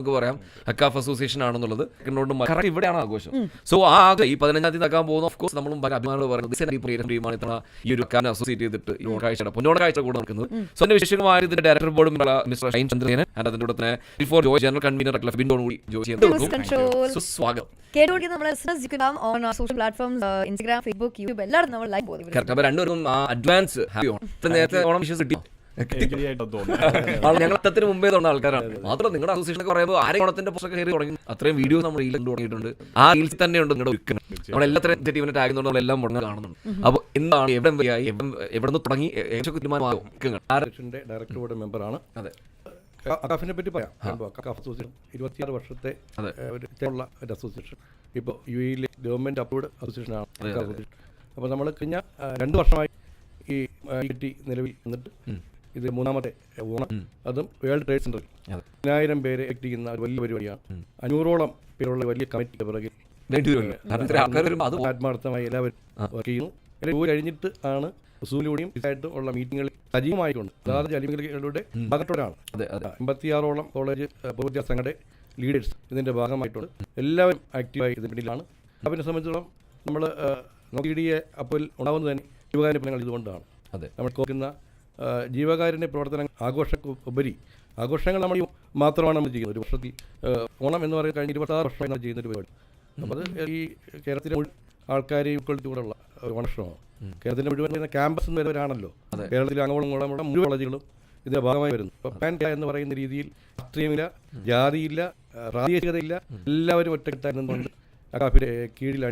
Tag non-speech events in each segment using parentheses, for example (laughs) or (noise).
നമുക്ക് പറയാം. ഹക്കാഫ് അസോസിയേഷൻ ആണെന്നുള്ളത്. കറക്റ്റ് ഇവിടെയാണ് ആഘോഷം. സോ ആ ഈ പതിനഞ്ചാം തീയതി നടക്കാൻ പോകുന്ന ഓഫ് കോഴ്സ് നമ്മളും പല അഭിമാനം പറയുന്നത് ഈ ഇത്തവണ ഒരു അക്കാനെ അസോസിയേറ്റ് ചെയ്തിട്ട് ഈ ഓണക്കാഴ്ചയുടെ പൊന്നോണക്കാഴ്ച കൂടെ നടക്കുന്നത്. സോ എന്റെ വിശേഷമായ ഇതിന്റെ ഡയറക്ടർ ബോർഡും മിസ്റ്റർ ഷൈൻ ചന്ദ്രനെ ആൻഡ് അതിന്റെ കൂടെ തന്നെ ബിഫോർ ജോയ് ജനറൽ കൺവീനർ ബിൻഡോട് കൂടി ജോയി ചെയ്യുന്നത് സ്വാഗതം. കേട്ടുകൊണ്ടിരിക്കുന്ന ഫേസ്ബുക്ക് യൂട്യൂബ് എല്ലാവരും നമ്മൾ ലൈവ് പോകും കറക്റ്റ് അപ്പൊ രണ്ടുപേരും അഡ്വാൻസ് ഹാപ്പി ഓണം നേരത്തെ ഓണം വിശ്വസ് ഞങ്ങൾ അത്തത്തിന് മുമ്പേ തോന്നുന്ന ആൾക്കാരാണ്. മാത്രമല്ല നിങ്ങളുടെ അസോസിയേഷൻ ഒക്കെ പറയുമ്പോൾ ആരെ ഓണത്തിന്റെ പോസ്റ്റൊക്കെ കയറി തുടങ്ങി. അത്രയും വീഡിയോസ് നമ്മൾ റീൽ തുടങ്ങിയിട്ടുണ്ട്. ആ റീൽസ് തന്നെയുണ്ട് നിങ്ങളുടെ ഒരുക്കണം നമ്മൾ എല്ലാത്തരം ടീമിനെ ടാഗ് നമ്മൾ എല്ലാം മുടങ്ങ് കാണുന്നുണ്ട്. അപ്പോൾ എന്താണ് എവിടെ വരെയായി? എവിടെ എവിടെ നിന്ന് തുടങ്ങി തീരുമാനമാകും? ഡയറക്ടർ ബോർഡ് മെമ്പറാണ് അതെ. അക്കാഫിനെ പറ്റി പറയാം. അക്കാഫ് അസോസിയേഷൻ ഇരുപത്തിയാറ് വർഷത്തെ ഒരു ഉള്ള ഒരു അസോസിയേഷൻ. ഇപ്പോൾ യു എയിലെ ഗവൺമെന്റ് അപ്രൂവ്ഡ് അസോസിയേഷനാണ് അപ്പോൾ നമ്മൾ കഴിഞ്ഞ രണ്ട് വർഷമായി ഈ ടി നിലവിൽ വന്നിട്ട് ഇത് മൂന്നാമത്തെ ഓണം അതും വേൾഡ് ട്രേഡ് സെന്ററിൽ. പതിനായിരം പേരെ എത്തിക്കുന്ന ഒരു വലിയ പരിപാടിയാണ്. അഞ്ഞൂറോളം പേരുള്ള വലിയ കമ്മിറ്റിയുടെ പിറകിൽ ആത്മാർത്ഥമായി എല്ലാവരും വർക്ക് ചെയ്യുന്നു. കഴിഞ്ഞിട്ട് ആണ് സൂലൂടെയും ഇതായിട്ടും ഉള്ള മീറ്റിങ്ങുകൾ സജീവമായിട്ടുണ്ട്. അതായത് അലിമികളുടെ ഭാഗത്തോടാണ് എൺപത്തിയാറോളം കോളേജ് പൊതുവിദ്യാ സംഘടന ലീഡേഴ്സ് ഇതിന്റെ ഭാഗമായിട്ടുണ്ട്. എല്ലാവരും ആക്റ്റീവായി ഇതിന് പിന്നിലാണ്. അതിനെ സംബന്ധിച്ചിടത്തോളം നമ്മൾ നമുക്ക് എ അപ്പോൾ ഉണ്ടാകുന്നത് തന്നെ യുവകാര്യ ഫലങ്ങൾ ഇതുകൊണ്ടാണ്. അതെ. നമ്മൾ കോക്കുന്ന ജീവകാരുണ്യ പ്രവർത്തനങ്ങൾ ആഘോഷ ഉപരി ആഘോഷങ്ങൾ നമ്മൾ മാത്രമാണ് നമ്മൾ ചെയ്യുന്നത്. ഒരു വർഷത്തിൽ ഓണം എന്ന് പറയുന്നത് കഴിഞ്ഞ ഇരുപത്താറ് നമ്മൾ ചെയ്യുന്ന ഒരു പരിപാടി നമ്മൾ ഈ കേരളത്തിലെ ആൾക്കാരെ ഒരു ഓണക്ഷമാണ് കേരളത്തിലെ മുഴുവൻ വരുന്ന ക്യാമ്പസ് എന്ന് വരുന്നവരാണല്ലോ കേരളത്തിലെ അങ്ങോളം ഇങ്ങോളം മുഴുവൻ കോളേജുകളും ഇതിന്റെ ഭാഗമായി വരുന്നു. പാൻ എന്ന് പറയുന്ന രീതിയിൽ രാഷ്ട്രീയമില്ല ജാതിയില്ല പ്രാദേശികതയില്ല എല്ലാവരും ഒറ്റക്കെട്ടായിരുന്നുകൊണ്ട് അക്കാപ്പിന്റെ കീഴിൽ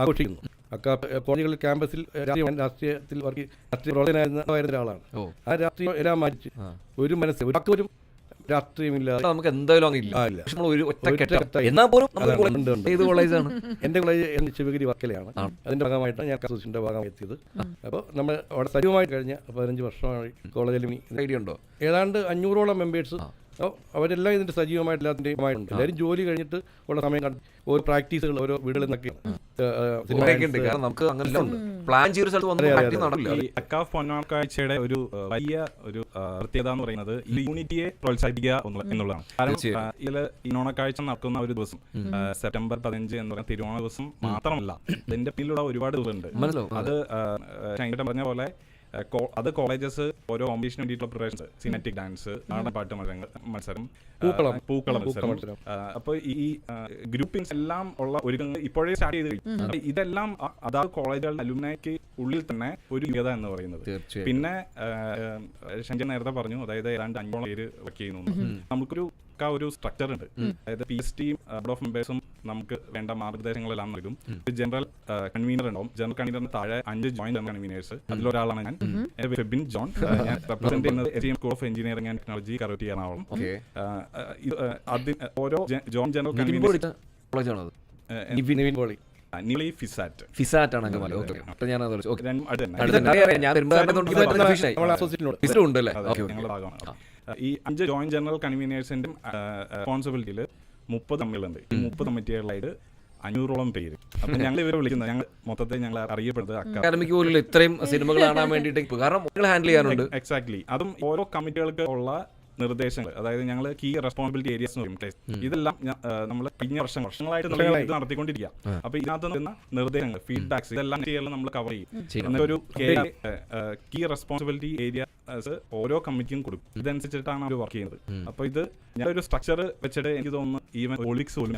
ആഘോഷിക്കുന്നു. അക്കാപ്പ് കോളേജുകളിൽ ക്യാമ്പസിൽ രാഷ്ട്രീയ രാഷ്ട്രീയത്തിൽ വർക്ക് രാഷ്ട്രീയ പ്രവർത്തനായിരുന്ന ഒരാളാണ്. ആ രാഷ്ട്രീയം എല്ലാം മാറ്റി ഒരു മനസ്സ് ഒരാൾക്കൊരു രാഷ്ട്രീയമില്ലാതെ നമുക്ക് എന്തായാലും ഇല്ല. നമ്മൾ ഒരു ഒറ്റ. എന്നാൽ പോലും. ഏത് കോളേജാണ് എന്റെ കോളേജ് എന്ന് ശിവഗിരി വർക്കലയാണ്. അതിന്റെ ഭാഗമായിട്ടാണ് ഞാൻ കസൂസിന്റെ ഭാഗമായി എത്തിയത്. അപ്പോൾ നമ്മൾ അവിടെ സജീവമായി കഴിഞ്ഞ പതിനഞ്ച് വർഷമായി കോളേജിൽ ഐഡിയ ഉണ്ടോ? ഏതാണ്ട് അഞ്ഞൂറോളം മെമ്പേഴ്സ് അവരെല്ലാം ഇതിന്റെ സജീവമായിട്ട് എല്ലാത്തിന്റെയും എല്ലാവരും ജോലി കഴിഞ്ഞിട്ട് ഉള്ള സമയം കണ്ട് ഓരോ പ്രാക്ടീസുകൾ ഓരോ വീടുകളിൽ നിന്നൊക്കെ ഉണ്ട്. കാരണം നമുക്ക് പ്ലാൻ ഒരു വലിയ ഒരു പ്രത്യേകത എന്ന് പറയുന്നത് യൂണിറ്റിയെ പ്രോത്സാഹിപ്പിക്കുക എന്നുള്ളതാണ്. കാരണം ഇതിൽ ഇനോണക്കാഴ്ച നടക്കുന്ന ഒരു ദിവസം സെപ്റ്റംബർ പതിനഞ്ച് എന്ന് പറയുന്ന തിരുവോണ ദിവസം മാത്രമല്ല ഇതിന്റെ പിന്നിലുള്ള ഒരുപാട് ദിവസമുണ്ട് മനസ്സിലാവും. അത് ശങ്കരൻ പറഞ്ഞ പോലെ അത് കോളേജസ് ഓരോ കോമ്പറ്റീഷന് വേണ്ടിയിട്ടുള്ള പ്രിപ്പറേഷൻസ് സിനറ്റിക് ഡാൻസ് നാടൻപാട്ട് മത്സരങ്ങൾ മത്സരം പൂക്കളം. മത്സരം. അപ്പോൾ ഈ ഗ്രൂപ്പിംഗ്സ് എല്ലാം ഉള്ള ഒരുക്കങ്ങൾ ഇപ്പോഴേ സ്റ്റാർട്ട് ചെയ്ത് കഴിഞ്ഞു. ഇതെല്ലാം അതാത് കോളേജുകളുടെ അലുമിനയ്ക്ക് ഉള്ളിൽ തന്നെ ഒരു ലിഖത എന്ന് പറയുന്നത്. പിന്നെ ശങ്കർ നേരത്തെ പറഞ്ഞു അതായത് ഏതാണ്ട് അഞ്ചോളം പേര് വർക്ക് ചെയ്യുന്നു നമുക്കൊരു ക ഒരു സ്ട്രക്ചർ ഉണ്ട്. അതായത് പി എസ് ടിയും ബോർഡ് ഓഫ് മെമ്പേഴ്സും നമുക്ക് വേണ്ട മാർഗനിർദ്ദേശങ്ങളെല്ലാം നൽകും. ഒരു ജനറൽ കൺവീനർ ഉണ്ടാവും. ജനറൽ കൺവീനറിന് താഴെ അഞ്ച് ജോയിന്റ് ജനറൽ കൺവീനേഴ്സ് അതിലൊരാളാണ് ഞാൻ. എന്റെ ഫെബിൻ ജോൺ. (laughs) ഞാൻ റെപ്രസെന്റ് ചെയ്യുന്നത് S M school of engineering and technology correct ചെയ്യാനാവണം Okay. അതിന് ഓരോ joint general convener Angamaly okay. അപ്പൊ ഞാൻ ഈ അഞ്ച് ജോയിന്റ് ജനറൽ കൺവീനേഴ്സിന്റെ റെസ്പോൺസിബിലിറ്റിയിൽ മുപ്പത് കമ്മികളുണ്ട് ഈ മുപ്പത് കമ്മിറ്റികളിലായിട്ട് അഞ്ഞൂറോളം പേര്. അപ്പൊ ഞങ്ങൾ ഇവരെ വിളിക്കുന്നത് ഞങ്ങൾ മൊത്തത്തിൽ ഞങ്ങൾ അറിയപ്പെടുന്നത് അക്ക. അക്കാദമിക്ക് പോലും ഇത്രയും സിനിമകൾ കാണാൻ വേണ്ടിയിട്ട് കാരണം ഹാൻഡിൽ ചെയ്യാനുണ്ട് എക്സാക്ട്ലി അതും ഓരോ കമ്മിറ്റികൾക്ക് ഉള്ള നിർദ്ദേശങ്ങൾ. അതായത് ഞങ്ങൾ കീ റെസ്പോൺസിബിലിറ്റി ഏരിയസ് എന്ന് പറയും ഇതെല്ലാം നമ്മൾ കഴിഞ്ഞ വർഷം വർഷങ്ങളായിട്ട് നമ്മൾ ഇത് നടത്തിക്കൊണ്ടിരിക്കുക അപ്പൊ ഇതിനകത്ത് വരുന്ന നിർദ്ദേശങ്ങൾ ഫീഡ്ബാക്സ് ഇതെല്ലാം ചെയ്യാൻ നമ്മൾ കവർ ചെയ്യും. എന്നൊരു ഒരു കീ റെസ്പോൺസിബിലിറ്റി ഏരിയ ഓരോ കമ്മിറ്റിയും കൊടുക്കും. ഇതനുസരിച്ചിട്ടാണ് അവർ വർക്ക് ചെയ്യുന്നത്. അപ്പൊ ഇത് ഞാനൊരു സ്ട്രക്ചർ വെച്ചിട്ട് എനിക്ക് തോന്നുന്നു ഈവൻ ഒളിക്സ് പോലും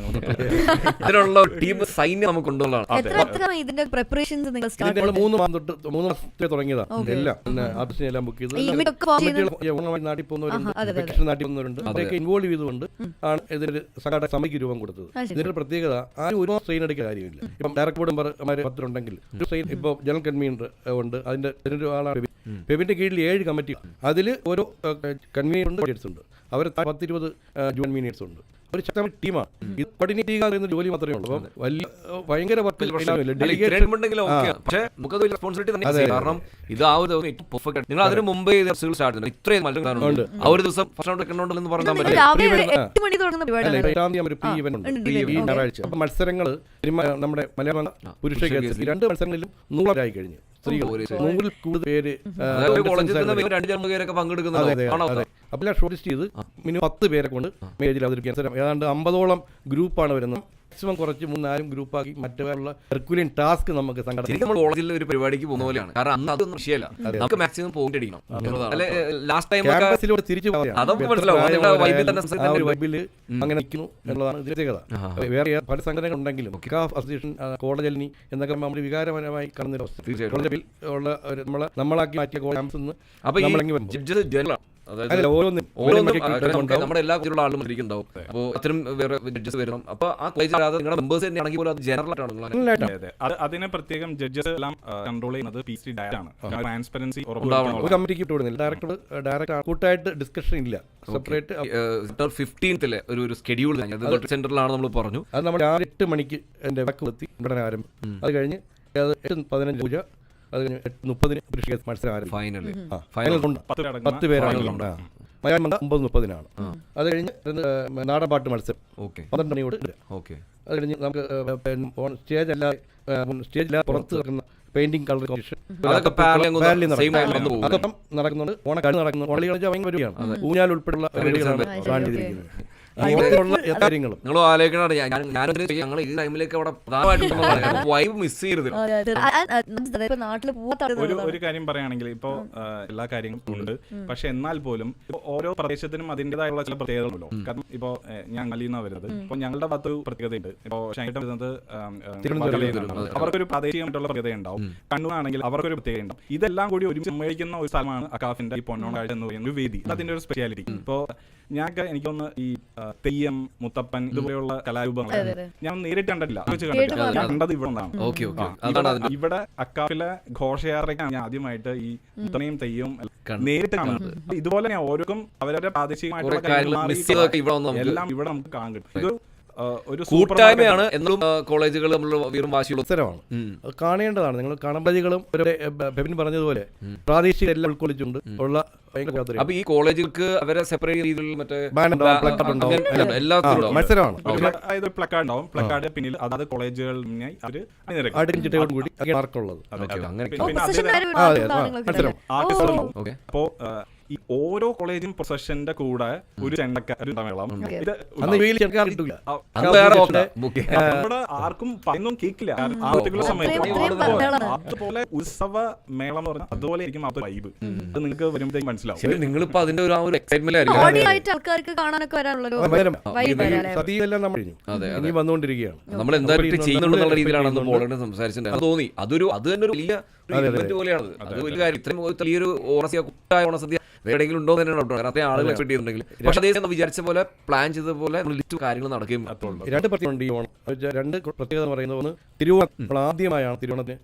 ഇതിനുള്ള ടീം സൈന്യം നമുക്ക് എത്ര ഇതിന്റെ പ്രിപ്പറേഷൻസ് നിങ്ങൾ സ്റ്റാർട്ട് മൂന്ന് മാസം തൊട്ട് മൂന്ന് മാസത്തെ തുടങ്ങിയതാണ് എല്ലാം. പിന്നെ ആർട്ടിസ്റ്റിനെ എല്ലാം ബുക്ക് ചെയ്ത് നാട്ടിൽ പോകുന്നവരുണ്ട് നാട്ടിൽ ഇൻവോൾവ് ചെയ്തുകൊണ്ട് ആണ് ഇതിനൊരു സംഘാടക സമിതിക്ക് രൂപം കൊടുത്തത്. ഇതിന്റെ പ്രത്യേകത ആരും ഒരു ട്രെയിൻ എടുക്കുന്ന കാര്യമില്ല. ഇപ്പം ഡയറക്ടർ ബോർഡ് മെമ്പർമാർ പത്തിലുണ്ടെങ്കിൽ ഒരു ട്രെയിൻ ഇപ്പോൾ ജനറൽ കൺവീനർ ഉണ്ട് അതിന്റെ ആളാണ്. പെബിന്റെ കീഴിൽ ഏഴ് കമ്മിറ്റി അതിൽ ഓരോ കൺവീനർ ഉണ്ട് ഉണ്ട്. അവർ പത്തിരുപത് ജൂൺ മീനിയേഴ്സ് ഉണ്ട്. ഒരു ശക്തമായ ടീമാണ്. ഇത് കോർഡിനേറ്റ് ചെയ്യുക എന്ന ജോലി മാത്രമേ ഉള്ളൂ. അപ്പം വലിയ ഭയങ്കര വർക്ക് ഇത്രയും ഉണ്ടെങ്കിൽ ഓക്കെ. പക്ഷേ റെസ്പോൺസിബിലിറ്റി തന്നെ ചെയ്യാം. കാരണം ഇത് ആ ഒരു ദിവസം ഏറ്റവും പെർഫെക്റ്റ് നിങ്ങൾ അതിന് മുമ്പേ സ്റ്റാർട്ട് ചെയ്യുന്നത് ഇത്രയും. ആ ഒരു ദിവസം പറ്റില്ല മത്സരങ്ങൾ നമ്മുടെ മലയാള പുരുഷ രണ്ട് മത്സരങ്ങളിലും നൂറായി കഴിഞ്ഞു. സ്ത്രീകൾ ഓ, ശരി. നൂറിൽ കൂടുതൽ പേര് അപ്പോൾ ഷോർട്ട് ലിസ്റ്റ് ചെയ്ത് മിനിമം പത്ത് പേരെ കൊണ്ട് മേജിൽ അവതരിപ്പിക്കാൻ. ഏതാണ്ട് അമ്പതോളം ഗ്രൂപ്പാണ് വരുന്നത്. മാക്സിമം കുറച്ച് മൂന്നാലും ഗ്രൂപ്പാക്കി മറ്റുള്ള ഹെർക്കുലിയൻ ടാസ്ക് നമുക്ക് ശരിക്കും നമ്മൾ കോളേജിൽ ഒരു പരിപാടിക്ക് പോകുന്ന പോലെയാണ്. കാരണം അന്ന് അതൊന്നും വിഷയമല്ല. നമുക്ക് മാക്സിമം പോയിന്റ് അടിക്കണം. അല്ലെ ലാസ്റ്റ് ടൈം ക്യാമ്പസിലൂടെ തിരിച്ചു. അതൊക്കെ മനസ്സിലാവും. അങ്ങനെ നിൽക്കുന്നു എന്നുള്ളതാണ് പ്രത്യേകത വേറെ പല സംഘടനകൾ ഉണ്ടെങ്കിലും കാഫ് അസോസിയേഷൻ കോളേജ് അലിനി എന്നൊക്കെ നമ്മൾ വികാരപരമായി കാണുന്ന ഒരു അവസ്ഥ തീർച്ചയായിട്ടും. കോളേജിൽ ഉള്ള ഒരു നമ്മളെ നമ്മളാക്കി മാറ്റിയ കോളേജ് നിന്ന് അപ്പൊ അതായത് ഓരോന്നും നമ്മുടെ എല്ലാ ആളും അപ്പോൾ അത്തരം വേറെ ജഡ്ജസ് വരണം ആ കോളേജ് അല്ലാതെ നിങ്ങളുടെ മെമ്പേഴ്സ് തന്നെ ആണെങ്കിൽ പോലും അത് ജനറൽ ആയിട്ടാണ് അതിനെ പ്രത്യേകം ജഡ്ജസ് എല്ലാം കൺട്രോൾ ചെയ്യുന്നത് പി സി ഡയറ്റ് ആണ് ട്രാൻസ്പെറൻസി ഒരു കമ്മിറ്റിക്ക് ഡയറക്ടർ ഡയറക്റ്റ് കൂട്ടായിട്ട് ഡിസ്കഷൻ ഇല്ല. സെപ്പറേറ്റ് ഫിഫ്റ്റീൻത്തിലെ ഒരു ഒരു സ്കെഡ്യൂൾ സെന്ററിലാണ് നമ്മൾ പറഞ്ഞു. അത് നമ്മൾ എട്ട് മണിക്ക് എന്റെ വക്ക് എത്തി ഇവിടെ ആരംഭം. അത് കഴിഞ്ഞ് പതിനഞ്ച് പൂജ. അത് കഴിഞ്ഞ് മുപ്പതിന് മത്സരം ആരംഭിക്കും ഫൈനലി. ആ ഫൈനൽ പത്ത് പേരാണ്. ആ. മലയാളം വന്ന ഒമ്പത് മുപ്പതിനാണ്. അത് കഴിഞ്ഞ് നാടൻപാട്ട് മത്സരം. ഓക്കെ. പന്ത്രണ്ട് മണിയോട്. ഓക്കെ. അത് കഴിഞ്ഞ് നമുക്ക് സ്റ്റേജ് അല്ല സ്റ്റേജ് അല്ലാതെ പുറത്ത് നടക്കുന്ന പെയിന്റിംഗ് കളർ കോമ്പറ്റീഷൻ. നടക്കുന്നുണ്ട്. ഓണക്കാട് നടക്കുന്നു. ഓണളി കളിച്ചാൽ ഭയങ്കര വരികയാണ് ഊഞ്ഞാൽ ഉൾപ്പെടെയുള്ള പരിപാടികളാണ് ശരി, കാര്യങ്ങളും. നിങ്ങൾ ഞാൻ ഞങ്ങൾ ഈ ടൈമിലേക്ക് അവിടെ പ്രധാനമായിട്ടും വൈബ് മിസ് ചെയ്യരുത്. ഇപ്പൊ ഒരു ഒരു കാര്യം പറയുകയാണെങ്കിൽ ഇപ്പോ എല്ലാ കാര്യങ്ങളും ഉണ്ട്. പക്ഷെ എന്നാൽ പോലും ഓരോ പ്രദേശത്തിനും അതിന്റേതായുള്ള ചില പ്രത്യേകതകളുണ്ടല്ലോ. കാരണം ഇപ്പോ ഞാൻ മലിന്ന വരുന്നത്. ഇപ്പൊ ഞങ്ങളുടെ ഭാഗത്ത് ഒരു പ്രത്യേകതയുണ്ട്. ഇപ്പോ ഷൈട്ടം വരുന്നത്. അവർക്കൊരു പ്രാദേശികമായിട്ടുള്ള പ്രത്യേകത ഉണ്ടാവും കണ്ണൂരാണെങ്കിൽ അവർക്കൊരു പ്രത്യേകത ഉണ്ടാവും ഇതെല്ലാം കൂടി ഒരു സമ്മേളിക്കുന്ന ഒരു സ്ഥലമാണ് അക്കാഫിന്റെ ഈ പൊന്നോൺ കാഴ്ച എന്ന് പറയുന്ന ഒരു വേദി. അത് അതിന്റെ ഒരു സ്പെഷ്യാലിറ്റി ഇപ്പോ ഞാൻ എനിക്കൊന്ന് ഈ തെയ്യം മുത്തപ്പൻ ഇതുപോലെയുള്ള കലാരൂപങ്ങൾ ഞാൻ നേരിട്ട് കണ്ടിട്ടില്ല. ഞാൻ കണ്ടത് ഇവിടെ നിന്നാണ്. ഓക്കെ ഓക്കെ ആ, അതാണ് ഇവിടെ- അക്കാപ്പിലെ അക്കാഫിലെ ഘോഷയാത്രയ്ക്കാണ് ഞാൻ ആദ്യമായിട്ട് ഈ മുത്തനെയും തെയ്യവും നേരിട്ട് കാണുന്നത്. ഇതുപോലെ ഞാൻ ഓരോക്കും അവരവരുടെ പ്രാദേശികമായിട്ടുള്ള എല്ലാം ഇവിടെ നമുക്ക് കാണാൻ കിട്ടും. ഇതൊരു കൂട്ടായ്മയാണ് എന്നും കോളേജുകൾ നമ്മൾ വീറും വാശിയുള്ള അവസരമാണ്. അത് കാണേണ്ടതാണ്. നിങ്ങൾ കാണമ്പതികളും ബെബിൻ പറഞ്ഞതുപോലെ പ്രാദേശിക എല്ലാം ഉൾക്കൊള്ളിച്ചുണ്ട്. ഉള്ള. അപ്പൊ ഈ കോളേജുകൾക്ക് അവരെ സെപ്പറേറ്റ് രീതിയിൽ മറ്റേ. മത്സരമാണ്. അതായത് പ്ലക്കാർഡ് ഉണ്ടാവും. പ്ലക്കാർഡ് പിന്നിൽ അതായത് കോളേജുകളിനായി അവർ കൂടി അങ്ങനെ മാർക്കുള്ളത് അപ്പോ ഈ ഓരോ കോളേജും പ്രൊസഷന്റെ കൂടെ ഒരു ചെണ്ടക്ക ഒരു ഇത്. നമ്മുടെ ആർക്കും പറയുന്നൊന്നും കേൾക്കില്ല. ആർട്ടിക്കുലർ ആ സമയത്ത്. അതുപോലെ- ഉത്സവ മേളം എന്ന് പറഞ്ഞാൽ അതുപോലെ ഇരിക്കും ആ വൈബ് അത് നിങ്ങൾക്ക് വരുമ്പോഴത്തേക്ക് മനസ്സിലാവും. നിങ്ങൾ നിങ്ങളിപ്പോ അതിന്റെ ഒരു ആ ഒരു എക്സൈറ്റ്മെന്റ് ആയിരിക്കും. വന്നുകൊണ്ടിരിക്കുകയാണ്. നമ്മൾ എന്തായാലും ചെയ്യുന്നുള്ള രീതിയിലാണ് അന്ന് ചെയ്യുന്നുണ്ട്. സംസാരിച്ചിട്ടുണ്ട്. അത് തോന്നി. അതൊരു അത് തന്നെ ഒരു വലിയ പോലെയാണ്. അത് വലിയ കാര്യം. ഇത്രയും വലിയൊരു ഓണസദ്യ കുട്ടായ ഓണസദ്യ എവിടെയെങ്കിലും ഉണ്ടോ എന്ന് തന്നെയാണ് ഡൗട്ട് കാരണം അത്രയും ആളുകൾ എക്സ്പെക്ട് ചെയ്യുന്നുണ്ടെങ്കിൽ പക്ഷേ അതേ വിചാരിച്ച പോലെ പ്ലാൻ ചെയ്ത പോലെ ലിസ്റ്റ് കാര്യങ്ങൾ നടക്കുകയും രണ്ട് പ്രത്യേകത ഈ ഓണം. രണ്ട് പ്രത്യേകത എന്ന് പറയുന്നത് ഒന്ന് തിരുവോണം നമ്മൾ ആദ്യമായാണ് തിരുവോണത്തിന്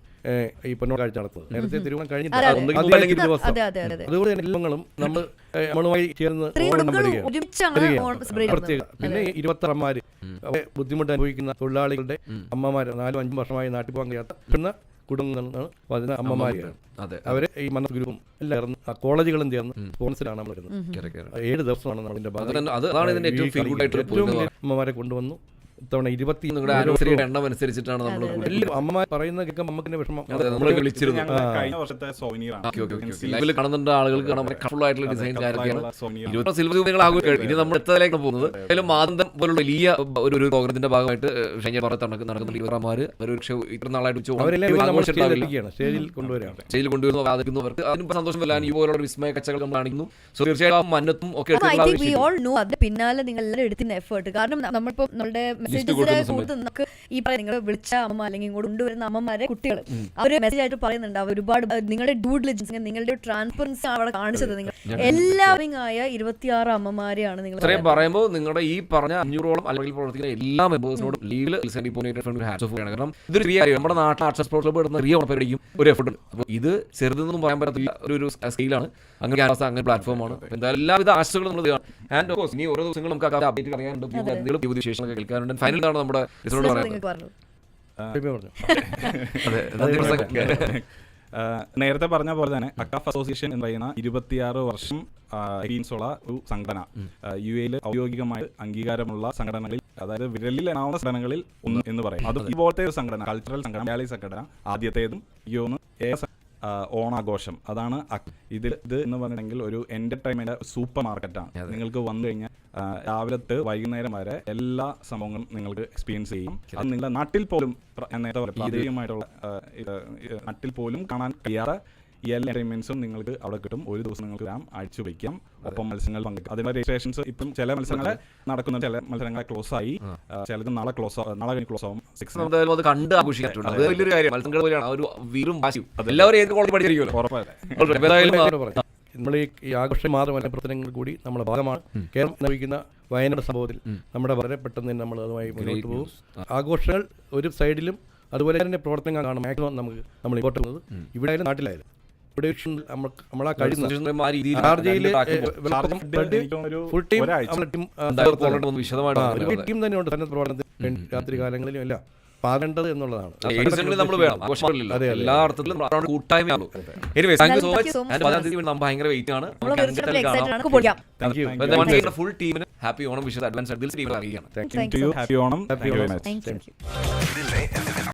ഈ പൊന്നോട് കാഴ്ച നടത്തുന്നത് നേരത്തെ തിരുവോണം അതെ, കഴിഞ്ഞിട്ട് അതെ. ഒന്നുകിൽ മുമ്പ് അല്ലെങ്കിൽ ദിവസം. അതെ അതെ അതെ. അതുകൊണ്ട് തന്നെ എല്ലാങ്ങളും നമ്മൾ നമ്മളുമായി ചേർന്ന് പ്രത്യേകം ഓണം കുടുംബങ്ങൾ വരികയാണ്. ഒരുമിച്ചാണ് വരികയാണ്. ഓണം സെലിബ്രേറ്റ് പ്രത്യേക പിന്നെ ഇരുപത്തറന്മാര് ബുദ്ധിമുട്ട് അനുഭവിക്കുന്ന തൊഴിലാളികളുടെ അമ്മമാര് നാലും അഞ്ചും വർഷമായി നാട്ടിൽ പോകാൻ കഴിയാത്ത കുടുംബങ്ങളാണ് അതിന് അമ്മമാരെയാണ് അതെ. അവരെ ഈ മനസ് ഗ്രൂപ്പും എല്ലാം ചേർന്ന് ആ കോളേജുകളും ചേർന്ന് സ്പോൺസറാണ് നമ്മൾ വരുന്നത്. ഏഴ് ദിവസമാണ് നമ്മളിന്റെ അതാണ് ഇതിന്റെ ഏറ്റവും അമ്മമാരെ കൊണ്ടുവന്നു. ഇത്തവണ ഇരുപത്തി എണ്ണം അനുസരിച്ചിട്ടാണ് നമ്മൾ അമ്മ അമ്മമാർ പറയുന്ന കേൾക്കാൻ നമുക്ക് വിഷമം. നമ്മളെ വിളിച്ചിരുന്നു. കഴിഞ്ഞ വർഷത്തെ കാണുന്നുണ്ട് ആളുകൾക്ക് കാണാൻ കളർഫുൾ ആയിട്ടുള്ള ഡിസൈൻ കാര്യമൊക്കെയാണ് സിൽവർ ഇനി നമ്മൾ പോകുന്നത്. മാതന്തം പോലുള്ള വലിയ ഒരു ഒരു പ്രോഗ്രാമത്തിന്റെ ഭാഗമായിട്ട് ഷൈജ പറഞ്ഞ നടക്കുന്ന നടക്കുന്ന ഇരുപതാമാര് ഒരു പക്ഷേ ഇത്ര നാളായിട്ട് സ്റ്റേജിൽ കൊണ്ടുവരുന്നു ആദരിക്കുന്നു അവർക്ക് അതിന് സന്തോഷം വരാൻ ഈ പോലുള്ള വിസ്മയ കച്ചകൾ നമ്മൾ കാണിക്കുന്നു. സോ തീർച്ചയായും ആ മന്നത്തും ഒക്കെ പിന്നാലെ നിങ്ങൾ എല്ലാവരും എഫേർട്ട് കാരണം നമ്മളിപ്പോ നമ്മുടെ മെസ്സേജസിലെ കൊടുക്കുന്ന നമുക്ക് ഈ പറയുന്ന നിങ്ങൾ വിളിച്ച അമ്മ അല്ലെങ്കിൽ ഇങ്ങോട്ട് കൊണ്ടുവരുന്ന അമ്മമാരെ കുട്ടികൾ അവർ മെസ്സേജ് ആയിട്ട് പറയുന്നുണ്ട്. അവർ ഒരുപാട് നിങ്ങളുടെ ഡൂഡ് ലിജൻസ് നിങ്ങളുടെ ട്രാൻസ്പെറൻസി അവിടെ കാണിച്ചത്. നിങ്ങൾ എല്ലാവരും ആയ ഇരുപത്തിയാറ് അമ്മമാരെയാണ് നിങ്ങൾ ഇത്രയും പറയുമ്പോൾ നിങ്ങളുടെ ഈ പറഞ്ഞ അഞ്ഞൂറോളം അല്ലെങ്കിൽ പ്രവർത്തിക്കുന്ന എല്ലാ മെമ്പേഴ്സിനോടും ലീഗൽ ഹാറ്റ്സ് ഓഫ് കാരണം ഇതൊരു ചെറിയ നമ്മുടെ നാട്ടിൽ ആർട്സ് സ്പോർട്സ് ക്ലബ്ബ് ഇടുന്ന ചെറിയ പരിപാടിക്കും ഒരു എഫർട്ട് അപ്പോൾ ഇത് ചെറുതെന്നൊന്നും പറയാൻ പറ്റത്തില്ല. ഒരു ഒരു സ്കെയിലാണ് അങ്ങനെ ക്യാൻവാസ് അങ്ങനെ പ്ലാറ്റ്ഫോമാണ് എന്തായാലും എല്ലാവിധ ആശകളും നമ്മൾ ആൻഡ് ഓഫ് കോഴ്സ് ഇനി ഓരോ ദിവസങ്ങളും നമുക്ക് അപ്ഡേറ്റ് അറിയാനുണ്ട്. പുതിയ വിശേഷങ്ങളൊക്കെ കേൾക്കാനുണ്ട്. ഫൈനലാണ് നമ്മുടെ ലിസണോട് പറയുന്നത്. (laughs) (laughs) നേരത്തെ പറഞ്ഞ പോലെ തന്നെ അക്കാഫ് അസോസിയേഷൻ എന്ന് പറയുന്ന ഇരുപത്തിയാറ് വർഷം എക്സ്പീരിയൻസ് ഉള്ള ഒരു സംഘടന. യു എയിൽ ഔദ്യോഗികമായി അംഗീകാരമുള്ള സംഘടനകളിൽ അതായത് വിരലിൽ എണ്ണാവുന്ന സംഘടനകളിൽ ഒന്ന് എന്ന് പറയും. അത് ഇതുപോലത്തെ ഒരു സംഘടന കൾച്ചറൽ സംഘടന മലയാളി സംഘടന ആദ്യത്തേതും യോന്ന് ഓണാഘോഷം. അതാണ് ഇതിൽ ഇത് എന്ന് പറഞ്ഞിട്ടുണ്ടെങ്കിൽ ഒരു എന്റർടൈൻമെന്റ് സൂപ്പർ മാർക്കറ്റാണ് നിങ്ങൾക്ക് വന്നു കഴിഞ്ഞാൽ രാവിലെ രാവിലത്തെ വൈകുന്നേരം വരെ എല്ലാ സംഭവങ്ങളും നിങ്ങൾക്ക് എക്സ്പീരിയൻസ് ചെയ്യും. അത് നിങ്ങളുടെ നാട്ടിൽ പോലും നേരത്തെ പ്രാദേശികമായിട്ടുള്ള നാട്ടിൽ പോലും കാണാൻ കഴിയാത്ത എല്ലാ അറേഞ്ച്മെന്റ്സും നിങ്ങൾക്ക് അവിടെ കിട്ടും. ഒരു ദിവസം നിങ്ങൾക്ക് വരാം അഴിച്ചു വയ്ക്കാം ഒപ്പം മത്സരങ്ങൾ പങ്കെടുക്കാം അതിന്റെ രജിസ്ട്രേഷൻസ് ഇപ്പം ചില മത്സരങ്ങൾ നടക്കുന്ന ചില മത്സരങ്ങളെ ക്ലോസ് ആയി. ചിലത് നാളെ ക്ലോസ് നാളെ കഴിഞ്ഞ് ക്ലോസ് ആവും. സിക്സ് എന്തായാലും അത് കണ്ട് ആഘോഷിക്കാറുണ്ട്. അത്. വലിയൊരു കാര്യം. മത്സരങ്ങൾ പോലെയാണ്. ആ ഒരു വീറും വാശിയും. എല്ലാവരും ഏത് കോളേജ് പഠിച്ചിരിക്കുമല്ലോ ഉറപ്പായിട്ട്. അപ്പോൾ ഏതായാലും ആ- ഇവിടെ പറയാം. നമ്മൾ ഈ ഈ ആഘോഷം മാത്രമല്ല പ്രവർത്തനങ്ങൾ കൂടി നമ്മുടെ ഭാഗമാണ്. കേരളം നിർമ്മിക്കുന്ന വയനാട് സംഭവത്തിൽ നമ്മുടെ വളരെ പെട്ടെന്ന് തന്നെ നമ്മൾ അതുമായി മുന്നോട്ട് പോകും. ആഘോഷങ്ങൾ ഒരു സൈഡിലും അതുപോലെ തന്നെ പ്രവർത്തനങ്ങളാണ് മാക്സിമം നമുക്ക് നമ്മൾ ഇങ്ങോട്ട് പോകുന്നത്. ഇവിടെ ആയാലും നാട്ടിലായാലും. രാത്രി കാലങ്ങളിലും എല്ലാം. പാകേണ്ടത് എന്നുള്ളതാണ്. നമ്മൾ. എല്ലാ അർത്ഥത്തിലും നമ്മൾ ഭയങ്കര വെയിറ്റ് ആണ്. ഫുൾ ടീമിന് happy Onam wishes advance advance അറിയിക്കുകയാണ്.